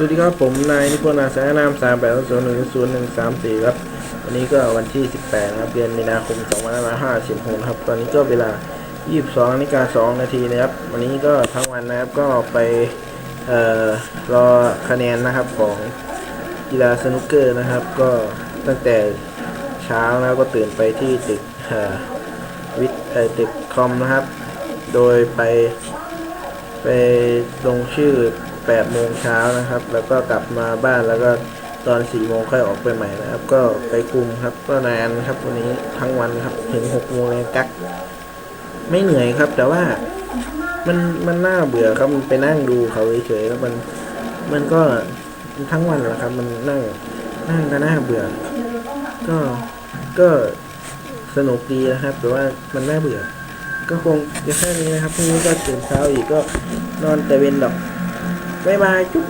สวัสดีครับผมนายนิพนธ์อาสายนามสามแปดศูนย์หนึ่งศูนย์หนึ่งสามสี่ครับวันนี้ก็วันที่สิบแปดนะครับเดือนมีนาคมสองพันห้าร้อยห้าสิบหกนะครับตอนนี้ก็เวลายี่สิบสองนาฬิกาสองนาทีนะครับวันนี้ก็ทั้งวันนะครับก็ไปเอ่อรอคะแนนนะครับของกีฬาสนุกเกอร์นะครับ ก็ตั้งแต่เช้านะครับก็ตื่นไปที่ตึกเอ่อวิทย์เอ่อตึกคอมนะครับ โดยไปไปลงชื่อ 8โมงเช้านะครับ แล้วก็กลับมาบ้านแล้วก็ตอน4โมงค่อยออกไปใหม่นะครับ ก็ไปคุมครับก็นานครับวันนี้ทั้งวันครับถึง6โมงเลยกักไม่เหนื่อยครับ แต่ว่ามันมันน่าเบื่อครับมันไปนั่งดูเขาเฉยๆแล้วมันมันก็ทั้งวันแหละครับ มันนั่งนั่งก็น่าเบื่อ ก็ก็สนุกดีนะครับ แต่ว่ามันน่าเบื่อ ก็คงจะแค่นี้นะครับพรุ่งนี้ก็ตื่นเช้าอีกก็นอนแต่เวนดอก บ๊ายบายจุ๊บ